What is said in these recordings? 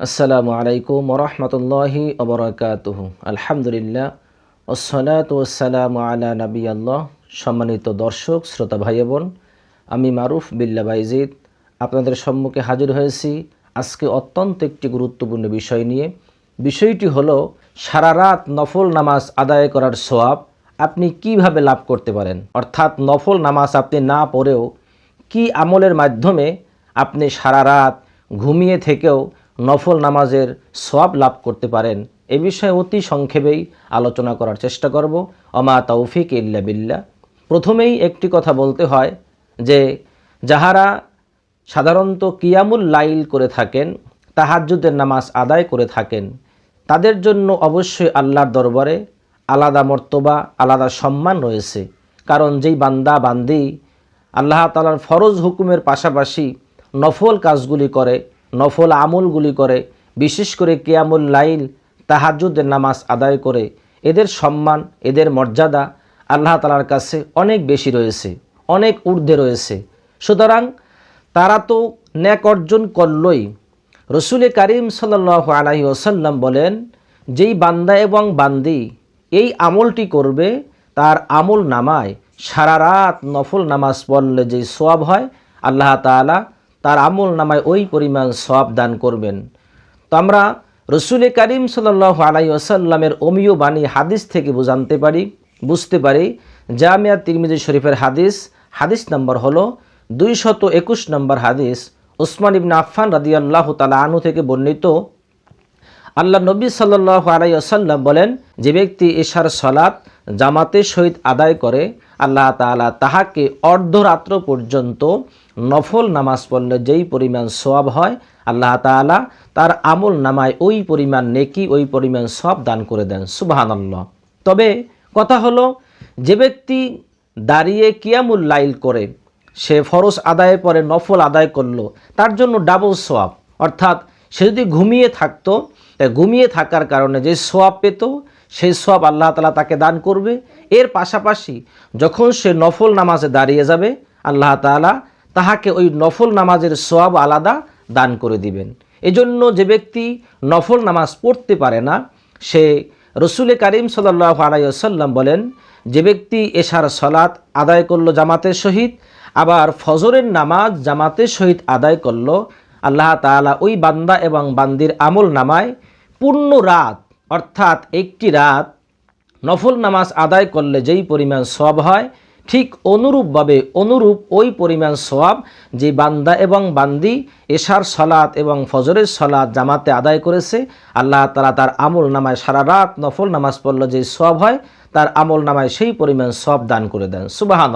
আসসালামু আলাইকুম ওরহমতুল্লাহি অবরাকাতুহু আলহামদুলিল্লাহ ওসলাত ওসালাম আলা নবী আল্লাহ সম্মানিত দর্শক, শ্রোতা ভাই বোন আমি মারুফ বিল্লা বাইজিদ আপনাদের সম্মুখে হাজির হয়েছি আজকে অত্যন্ত একটি গুরুত্বপূর্ণ বিষয় নিয়ে। বিষয়টি হলো, সারা রাত নফল নামাজ আদায় করার সোয়াব আপনি কীভাবে লাভ করতে পারেন? অর্থাৎ নফল নামাজ আপনি না পড়েও কি আমলের মাধ্যমে আপনি সারা রাত ঘুমিয়ে থেকেও নফল নামাজের সওয়াব লাভ করতে পারেন। এ বিষয়ে অতি সংক্ষেপেই আলোচনা করার চেষ্টা করব। অমা তৌফিক ইল্লা বিল্লা প্রথমেই একটি কথা বলতে হয় যে, যাহারা সাধারণত কিয়ামুল লাইল করে থাকেন, তাহাজ্জুদের নামাজ আদায় করে থাকেন, তাদের জন্য অবশ্যই আল্লাহর দরবারে আলাদা মর্তবা, আলাদা সম্মান রয়েছে। কারণ যেই বান্দা, বান্দি আল্লাহ তালার ফরজ হুকুমের পাশাপাশি নফল কাজগুলি করে নফল আমলগুলি করে, বিশেষ করে কেয়ামুল লাইল তাহাজুদের নামাজ আদায় করে, এদের সম্মান, এদের মর্যাদা আল্লাহ তালার কাছে অনেক বেশি রয়েছে, অনেক ঊর্ধ্বে রয়েছে। সুতরাং তারা তো ন্যাক অর্জন করলই। রসুল করিম সাল্লাহ আলাহি ওসাল্লাম বলেন, যেই বান্দা এবং বান্দি এই আমলটি করবে, তার আমল নামায় সারা রাত নফল নামাজ পড়লে যেই সোয়াব হয়, আল্লাহ তালা তার আমল নামায় ওই পরিমাণ সব দান করবেন। তো আমরা রসুল করিম সাল্লাহ আলাই আসাল্লামের অমীয় বাণী হাদিস থেকে জানতে পারি, বুঝতে পারি। জামিয়া তিরমিজি শরীফের হাদিস হাদিস নম্বর হলো দুই শত একুশ নম্বর হাদিস ওসমান ইবনে আফফান রাদিয়াল্লাহ তালা আনু থেকে বর্ণিত। আল্লাহ নবী সাল্লাহ আলাই আসাল্লাম বলেন, যে ব্যক্তি এশার সলাৎ জামাতের সহিত আদায় করে, আল্লাহ তালা তাহাকে অর্ধরাত্র পর্যন্ত নফল নামাজ পড়লে যেই পরিমাণ সোয়াব হয়, আল্লাহ তালা তার আমল নামায় ওই পরিমাণ নেকি, ওই পরিমাণ সব দান করে দেন। সুবাহানল্লাহ। তবে কথা হলো, যে ব্যক্তি দাঁড়িয়ে কিয়ামুল লাইল করে, সে ফরজ আদায় পরে নফল আদায় করল, তার জন্য ডাবল সোয়াব অর্থাৎ সে যদি ঘুমিয়ে থাকতো ঘুমিয়ে থাকার কারণে যে সোয়াব পেত সেই সব আল্লাহ তালা তাকে দান করবে। এর পাশাপাশি যখন সে নফল নামাজে দাঁড়িয়ে যাবে, আল্লাহ তালা তাহাকে ওই নফল নামাজের সব আলাদা দান করে দিবেন। এজন্য যে ব্যক্তি নফল নামাজ পড়তে পারে না, সে রসুল করিম সাল্লাহ আলাইসাল্লাম বলেন, যে ব্যক্তি এশার সলাৎ আদায় করল জামাতের সহিত, আবার ফজরের নামাজ জামাতের সহিত আদায় করল, আল্লাহ তালা ওই বান্দা এবং বান্দির আমল নামায় পূর্ণ রাত অর্থাৎ একটি রাত নফল নামাজ আদায় করলে যেই পরিমাণ সব হয়, ঠিক অনুরূপভাবে অনুরূপ ওই পরিমাণ সওয়াব যে বান্দা এবং বান্দি এশার সলাৎ এবং ফজরের সলাৎ জামাতে আদায় করেছে, আল্লাহ তালা তার আমল নামায় সারা রাত নফল নামাজ পড়লে যে সব হয়, তার আমল নামায় সেই পরিমাণ সব দান করে দেন। সুবাহান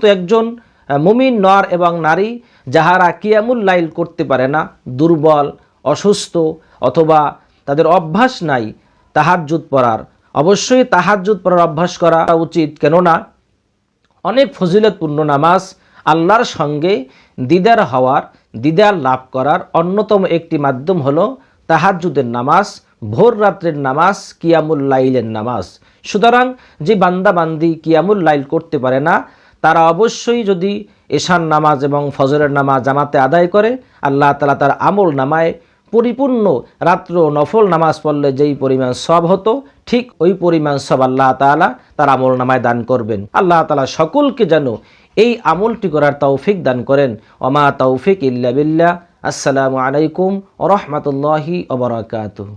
তো একজন মুমিন নর এবং নারী যাহারা কিয়ামুল লাইল করতে পারে না, দুর্বল, অসুস্থ অথবা তাদের অভ্যাস নাই তাহাজ্জুদ পড়ার। অবশ্যই তাহাজ্জুদ পড়ার অভ্যাস করা উচিত, কেননা অনেক ফজিলতপূর্ণ নামাজ আল্লাহর সঙ্গে দিদার হওয়ার, দিদার লাভ করার অন্যতম একটি মাধ্যম হলো তাহাজুদের নামাজ, ভোর রাত্রের নামাজ, কিয়ামুল লাইলের নামাজ। সুতরাং যে বান্দা বান্দি কিয়ামুল লাইল করতে পারে না, তারা অবশ্যই যদি এশান নামাজ এবং ফজরের নামাজ জামাতে আদায় করে, আল্লাহ তালা তার আমল নামায় পরিপূর্ণ। রাত্র নফল নামাজ পড়লে যেই পরিমাণ সব হতো, ঠিক ওই পরিমাণ সব আল্লাহ তালা তার আমল নামায় দান করবেন। আল্লাহ তালা সকলকে যেন এই আমলটি করার তৌফিক দান করেন। অমা তৌফিক ইল্লা বিল্লা আসসালামু আলাইকুম ও রহমতুল্লাহি ওবরাকাতুহ